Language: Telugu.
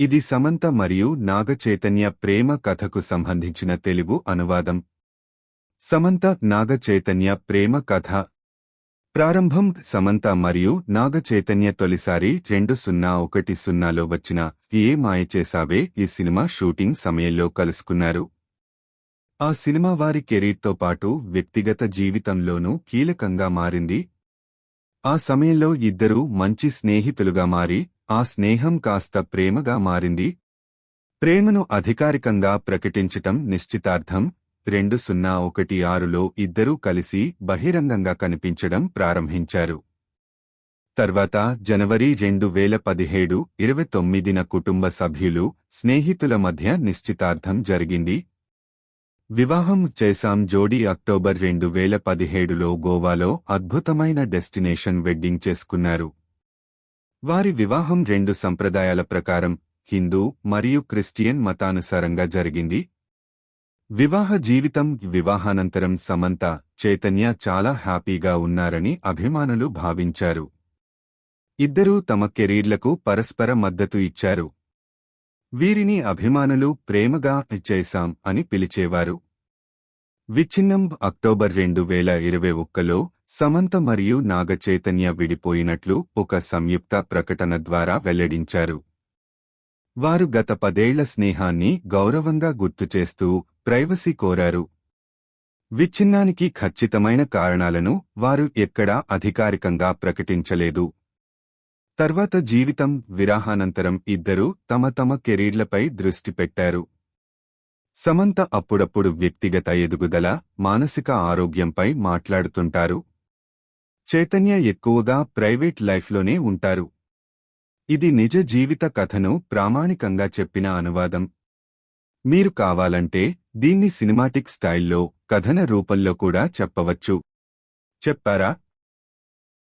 ఇది సమంత మరియు నాగచైతన్య ప్రేమ కథకు సంబంధించిన తెలుగు అనువాదం. సమంత నాగచైతన్య ప్రేమ కథ. ప్రారంభం సమంత మరియు నాగచైతన్య తొలిసారి రెండు సున్నా ఒకటి సున్నాలో వచ్చిన ఏ మాయ ఈ సినిమా షూటింగ్ సమయంలో కలుసుకున్నారు. ఆ సినిమా వారి కెరీర్తో పాటు వ్యక్తిగత జీవితంలోనూ కీలకంగా మారింది. ఆ సమయంలో ఇద్దరూ మంచి స్నేహితులుగా మారి ఆ స్నేహం కాస్త ప్రేమగా మారింది. ప్రేమను అధికారికంగా ప్రకటించటం నిశ్చితార్థం. రెండు సున్నా ఒకటి ఆరులో ఇద్దరూ కలిసి బహిరంగంగా కనిపించడం ప్రారంభించారు. తర్వాత జనవరి రెండు వేల పదిహేడు ఇరవై తొమ్మిదిన కుటుంబ సభ్యులు స్నేహితుల మధ్య నిశ్చితార్థం జరిగింది. వివాహం చేశాం జోడీ అక్టోబర్ రెండు వేల పదిహేడులో గోవాలో అద్భుతమైన డెస్టినేషన్ వెడ్డింగ్ చేసుకున్నారు. వారి వివాహం రెండు సంప్రదాయాల ప్రకారం హిందూ మరియు క్రిస్టియన్ మతానుసారంగా జరిగింది. వివాహ జీవితం వివాహానంతరం సమంత చైతన్య చాలా హ్యాపీగా ఉన్నారని అభిమానులు భావించారు. ఇద్దరూ తమ కెరీర్లకు పరస్పర మద్దతు ఇచ్చారు. వీరిని అభిమానులు ప్రేమగా చేశాం అని పిలిచేవారు. విచ్ఛిన్నం అక్టోబర్ రెండు వేల ఇరవై ఒక్కలో సమంత మరియు నాగచైతన్య విడిపోయినట్లు ఒక సంయుక్త ప్రకటన ద్వారా వెల్లడించారు. వారు గత పదేళ్ళ స్నేహాన్ని గౌరవంగా గుర్తుచేస్తూ ప్రైవసీ కోరారు. విచ్ఛిన్నానికి ఖచ్చితమైన కారణాలను వారు ఎక్కడా అధికారికంగా ప్రకటించలేదు. తర్వాత జీవితం విరాహానంతరం ఇద్దరూ తమ తమ కెరీర్లపై దృష్టి పెట్టారు. సమంత అప్పుడప్పుడు వ్యక్తిగత ఎదుగుదల మానసిక ఆరోగ్యంపై మాట్లాడుతుంటారు. చైతన్య ఎక్కువగా ప్రైవేట్ లైఫ్లోనే ఉంటారు. ఇది నిజ జీవిత కథను ప్రామాణికంగా చెప్పిన అనువాదం. మీరు కావాలంటే దీన్ని సినిమాటిక్ స్టైల్లో కథన రూపంలో కూడా చెప్పవచ్చు. చెప్పారా?